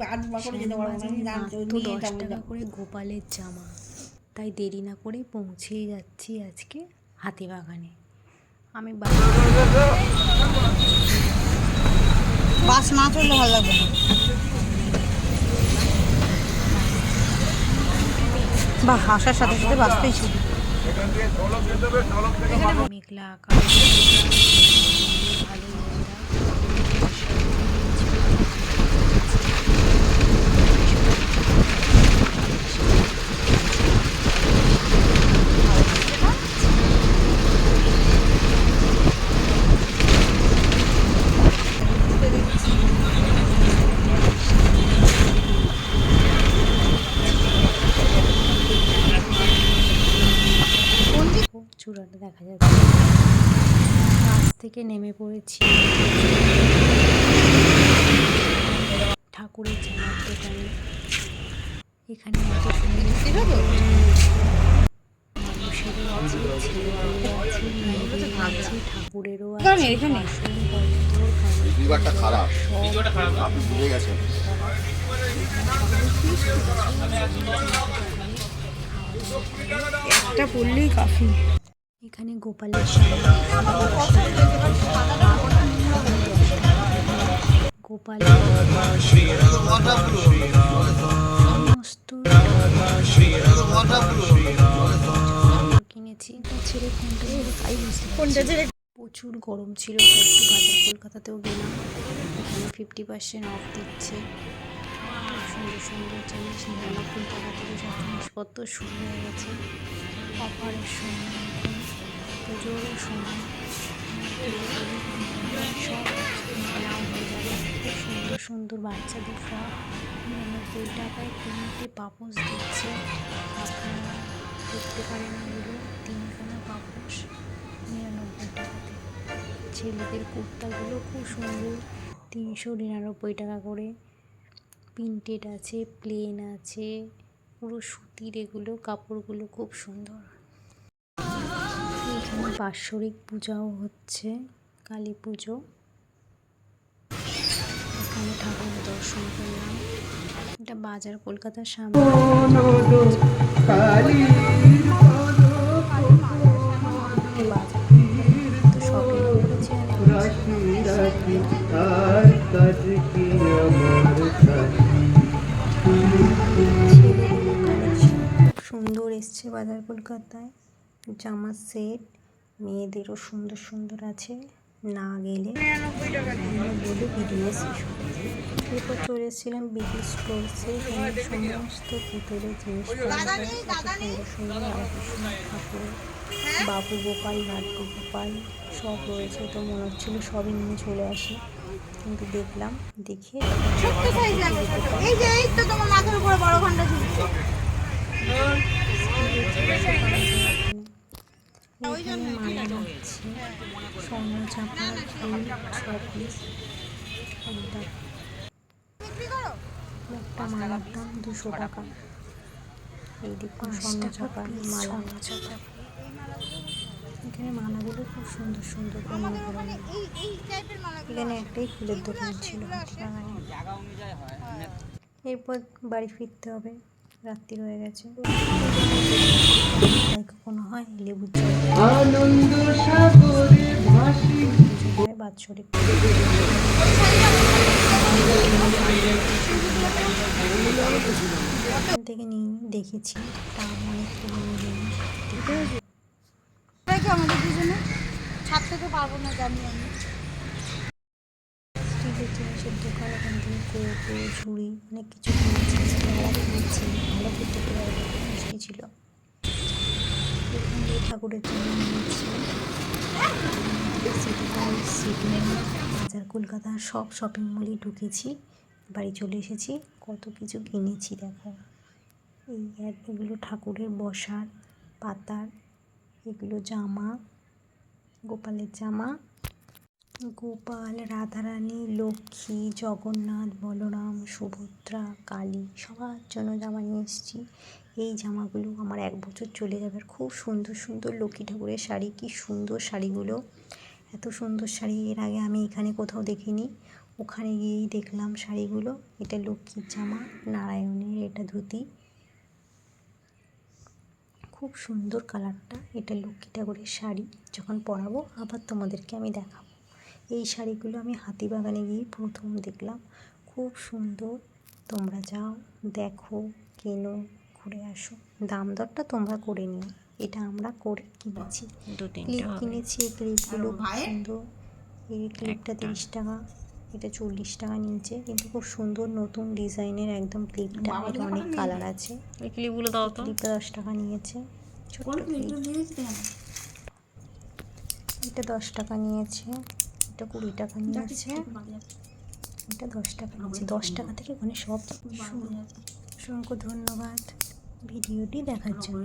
বা করে যেতে পারব আমি দশ টাকা করে গোপালের জামা। তাই দেরি না করে পৌঁছেই যাচ্ছি আজকে হাতিবাগানে। আমি বাস না চললে ভালো লাগবে না। বাহ আসার সাথে সাথে বাস পেয়েছি মেঘলা আকাশ। ভালো দেখা যাচ্ছে। বাস থেকে নেমে পড়েছি। ঠাকুরের জামার দোকানে। এখানে এত সুন্দর মানুষেরও আছে ছেলেদেরও আছে মেয়েদেরও আছে ঠাকুরেরও আছে খারাপ আপনি ভুলে গেছেন একটা পড়লেই কাফি। এখানে গোপালের গোপাল সমস্ত কিনেছি। ছেড়ে ছেড়ে প্রচুর গরম ছিল একটু বাজার কলকাতাতেও গেলাম। এখানে ফিফটি পার্সেন্ট অফ দিচ্ছে। সুন্দর সুন্দর জিনিস নিরানব্বই টাকা থেকে সব জিনিসপত্র শুরু হয়ে গেছে। অফারের সময় পুজোর খুব সুন্দর সুন্দর বাচ্চাদের ফ্রক নিরানব্বই টাকায় তিনটে দিচ্ছে। আপনারা দেখতে পারেন এগুলো, তিনখানা পাপোশ নিরানব্বই টাকাতে। ছেলেদের কুর্তাগুলো খুব সুন্দর, তিনশো নিরানব্বই টাকা করে। প্রিন্টেড আছে, প্লেন আছে, পুরো সুতির এগুলো, কাপড়গুলো খুব সুন্দর। বাৎসরিক পূজাও হচ্ছে, কালী পুজো। এখানে ঠাকুর দর্শন করলাম। এটা বাজার কলকাতার সামনে। সুন্দর এসছে বাজার কলকাতায়। জামার সেট মেয়েদেরও সুন্দর সুন্দর আছে না গেলে বলে ভিডিও এরপর চলে এসেছিলাম বিডি স্টোরসে সমস্ত পুতুলের জিনিস সুন্দর সুন্দর ঠাকুর বাবু গোপাল লাড্ডু গোপাল সব রয়েছে। তো মনে হচ্ছিল সবই নিয়ে চলে আসি। কিন্তু দেখলাম দেখে এই যে এই তো তোমার মাথার উপরে বড় ঘণ্টা ঝুলছে। স্বর্ণ চাপা ফুল পিস একটা মালার দাম দুশো টাকা এই দেখুন স্বর্ণ চাপার মালা এখানে মালাগুলো খুব সুন্দর সুন্দর এখানে একটাই ফুলের দোকান ছিল এরপর বাড়ি ফিরতে হবে রাত্রি হয়ে গেছে হয় লেবুর জল। আনন্দ সাগরে ভাসি। বাৎসরিক। থেকে নিয়ে দেখেছি। দাম অনেক আমাদের দুজনে। ছাড়তে তো পারব না জানি আমি। স্টিলের জিনিসের দোকান ওখান থেকে কৌটো ঝুড়ি অনেক কিছু কিনেছি। ভালো করতে পেরে মিষ্টি ছিল। ঠাকুরের জন্য বাজার, কলকাতা সব শপিং মলে ঢুকেছি, বাড়ি চলে এসেছি। কত কিছু কিনেছি দেখো। এই এগুলো ঠাকুরের বসার পাতার, এগুলো জামা, গোপালের জামা গোপাল, রাধারানী, লক্ষ্মী, জগন্নাথ, বলরাম, সুভদ্রা, কালী, সবার জন্য জামা নিয়ে এসেছি। এই জামাগুলো আমার এক বছর চলে যাবে আর খুব সুন্দর সুন্দর লক্ষ্মী ঠাকুরের শাড়ি, কি সুন্দর শাড়িগুলো। এত সুন্দর শাড়ি, এর আগে আমি এখানে কোথাও দেখিনি। ওখানে গিয়েই দেখলাম শাড়িগুলো। এটা লক্ষ্মীর জামা, নারায়ণের এটা ধুতি। খুব সুন্দর কালারটা, এটা লক্ষ্মী ঠাকুরের শাড়ি। যখন পরাবো, আবার তোমাদেরকে আমি দেখাবো। এই শাড়িগুলো আমি হাতিবাগানে গিয়ে প্রথম দেখলাম। খুব সুন্দর। তোমরা যাও দেখো কেনো ঘুরে আসো। দাম দরটা তোমরা করে নিও। এটা আমরা করে কিনেছি। ক্লিপ কিনেছি এই ক্লিপগুলো খুব সুন্দর। এই ক্লিপটা তিরিশ টাকা এটা চল্লিশ টাকা নিয়েছে। কিন্তু খুব সুন্দর নতুন ডিজাইনের একদম ক্লিপটা। এটা অনেক কালার আছে। ওই ক্লিপগুলো দাও তো। ক্লিপটা দশ টাকা নিয়েছে। ছোট্ট ক্লিপ। এটা দশ টাকা নিয়েছে। এটা কুড়ি টাকা নিয়ে আসছে এটা দশ টাকা নিয়েছে। দশ টাকা থেকে ওখানে সব অসংখ্য ধন্যবাদ। ভিডিওটি দেখার জন্য।